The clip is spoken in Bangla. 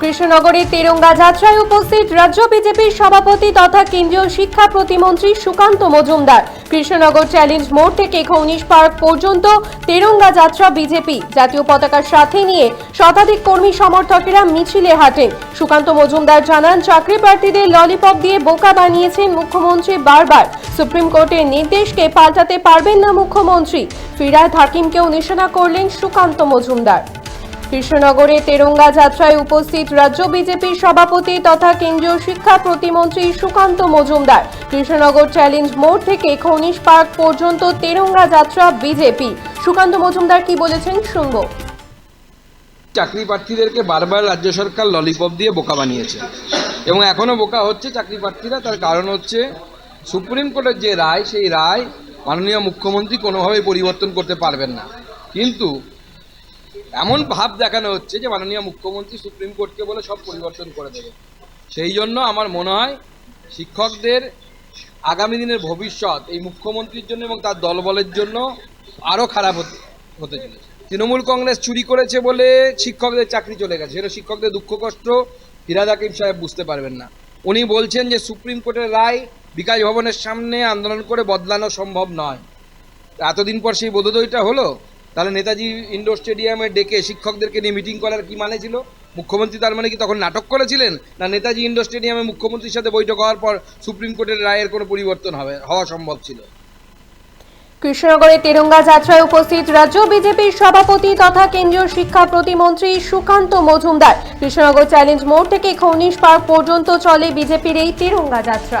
কৃষ্ণনগরের তেরঙ্গা যাত্রায় উপস্থিত রাজ্য বিজেপির সভাপতি তথা কেন্দ্রীয় শিক্ষা প্রতিমন্ত্রী সুকান্ত মজুমদার। কৃষ্ণনগর চ্যালেঞ্জ মোড় থেকে খৌনিশ পার্ক পর্যন্ত তেরঙ্গা যাত্রা বিজেপি। জাতীয় পতাকার সাথে নিয়ে শতাধিক কর্মী সমর্থকেরা মিছিলে হাঁটেন। সুকান্ত মজুমদার জানান, চাকরি প্রার্থীদের ললিপপ দিয়ে বোকা বানিয়েছেন মুখ্যমন্ত্রী বারবার। সুপ্রিম কোর্টের নির্দেশকে পাল্টাতে পারবেন না মুখ্যমন্ত্রী। ফিরায় হাকিমকেও নিশানা করলেন সুকান্ত মজুমদার। কৃষ্ণনগরে তেরঙ্গা যাত্রায় উপস্থিত রাজ্য বিজেপির সভাপতি তথা কেন্দ্রীয় শিক্ষা প্রতিমন্ত্রী সুকান্ত মজুমদার। কৃষ্ণনগর চ্যালেঞ্জ মোড় থেকে খনিশ পার্ক পর্যন্ত তেরঙ্গা যাত্রা বিজেপি। সুকান্ত মজুমদার কি বলেছেন শুনব। চাকরি প্রার্থীদেরকে বারবার রাজ্য সরকার ললিপপ দিয়ে বোকা বানিয়েছে। এবং এখনও বোকা হচ্ছে চাকরি প্রার্থীরা। তার কারণ হচ্ছে সুপ্রিম কোর্টের যে রায়, সেই রায় মাননীয় মুখ্যমন্ত্রী কোনোভাবেই পরিবর্তন করতে পারবেন না। কিন্তু এমন ভাব দেখানো হচ্ছে যে মাননীয় মুখ্যমন্ত্রী সুপ্রিম কোর্টকে বলে সব পরিবর্তন করে দেবে। সেই জন্য আমার মনে হয় শিক্ষকদের আগামী দিনের ভবিষ্যৎ এই মুখ্যমন্ত্রীর জন্য এবং তার দলবলের জন্য আরও খারাপ হতে হতে চলেছে। তৃণমূল কংগ্রেস চুরি করেছে বলে শিক্ষকদের চাকরি চলে গেছে। সেটা শিক্ষকদের দুঃখ, কষ্ট, ফিরাদ হাকিম সাহেব বুঝতে পারবেন না। উনি বলছেন যে সুপ্রিম কোর্টের রায় বিকাশ ভবনের সামনে আন্দোলন করে বদলানো সম্ভব নয়। এতদিন পর সেই বোধোদয়টা হলো। তাহলে নেতাজি ইন্ডোর স্টেডিয়ামে ডেকে শিক্ষকদেরকে নিয়ে মিটিং করার কি মানে ছিল? মুখ্যমন্ত্রী তার মানে কি তখন নাটক করেছিলেন? না নেতাজি ইন্ডোর স্টেডিয়ামে মুখ্যমন্ত্রীর সাথে বৈঠক হওয়ার পর সুপ্রিম কোর্টের রায়ের কোনো পরিবর্তন হবে, হওয়া সম্ভব ছিল? কৃষ্ণনগরে তেরঙ্গা যাত্রায় উপস্থিত রাজ্য বিজেপির সভাপতি তথা কেন্দ্রীয় শিক্ষা প্রতিমন্ত্রী সুকান্ত মজুমদার। কৃষ্ণনগর চ্যালেঞ্জ মোড় থেকে খনিশ পার্ক পর্যন্ত চলে বিজেপির এই তেরঙ্গা যাত্রা।